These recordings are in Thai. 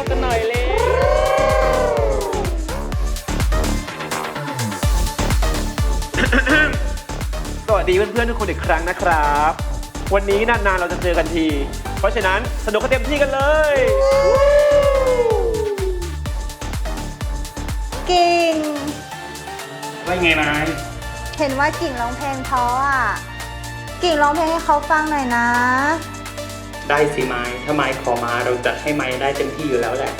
วกันหน่อยเลยสวัสดีเพื่อนๆทุกคนอีกครั้งนะครับ วันนี้นานๆเราจะเจอกันที เพราะฉะนั้นสนุกกันเต็มที่กันเลยกิ่ง ว่าไงนายเห็นว่ากิ่งร้องเพลงเพราะอะ กิ่งร้องเพลงให้เขาฟังหน่อยนะ ได้สิไม้ ถ้าไม้ขอมาเราจัดให้ไม้ได้เต็มที่อยู่แล้วแหละ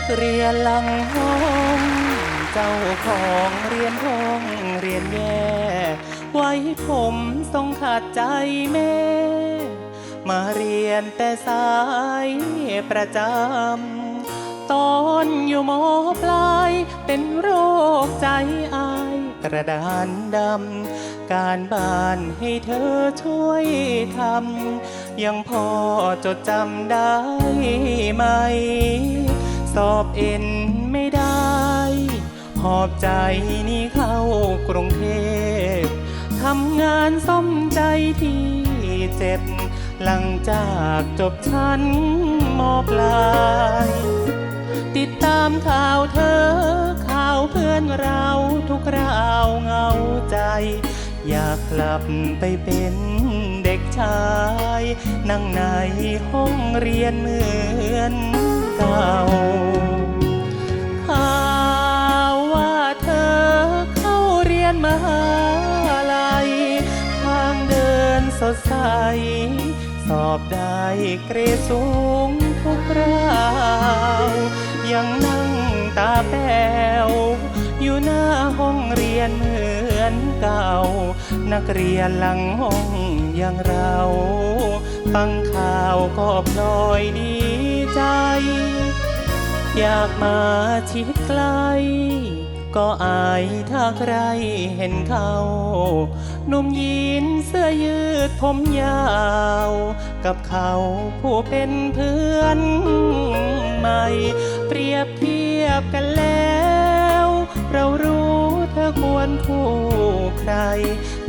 กเรียนหลังห้องเจ้าของเรียนห้องเรียนแย่ไว้ผมทรงขาดใจแม่ มาเรียนแต่สายประจำตอนอยู่มปลายเป็นโรคใจอายกระดานดำ การบ้านให้เธอช่วยทำ ยังพอจดจำได้ไหม อบเอ็นไม่ได้ หอบใจนี่เข้ากรุงเทพทำงานซ่อมใจที่เจ็บ หลังจากจบชั้นมปลาย ติดตามข่าวเธอ ข่าวเพื่อนเราทุกราวเหงาใจ อยากกลับไปเป็นเด็กชาย นั่งในห้องเรียนเหมือน ข่าวว่าเธอเข้าเรียนมหาลัย ทางเดินสดใส สอบได้เกรดสูงทุกราว ยังนั่งตาแป๋วอยู่หน้าห้องเรียนเหมือนเก่า นักเรียนหลังห้องอย่างเรา ฟังข่าวก็พลอยดี ใจ อยากมาชิดใกล้ก็อายถ้าใครเห็นเขาหนุ่มยีนเสื้อยืดผมยาว กับเขาผู้เป็นเพื่อนใหม่เปรียบเทียบ ควรคู่ใคร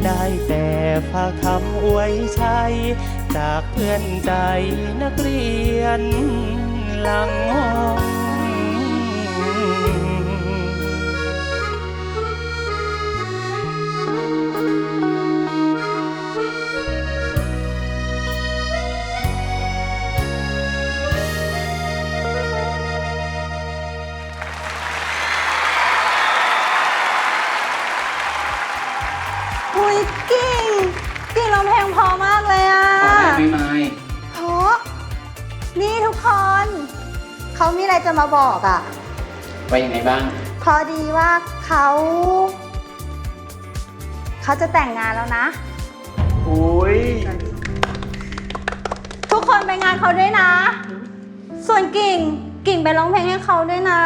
ได้แต่ฝากคำอวยชัย จากเพื่อนใจนักเรียนหลังห้อ กิ่งกิ่งร้องเพลงเพอมากเลยอะขอได้ไหมไม้เพราะนี่ทุกคน เขามีอะไรจะมาบอกอะว่ายังไงบ้างพอดีว่าเขา เขาจะแต่งงานแล้วนะ อุ้ยทุกคนไปงานเขาด้วยนะ ส่วนกิ่ง กิ่งไปร้องเพลงให้เขาด้วยนะ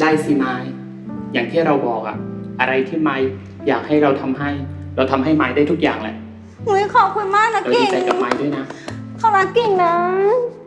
ได้สิไม้อย่างที่เราบอกอะอะไรที่ไม้ อยากให้เราทำให้ เราทำให้ไม้ได้ทุกอย่างแหละ อุ้ยขอบคุณมากนะเราดีกิ่งใจกับไม้ด้วยนะ เขารักกิ่งนะไ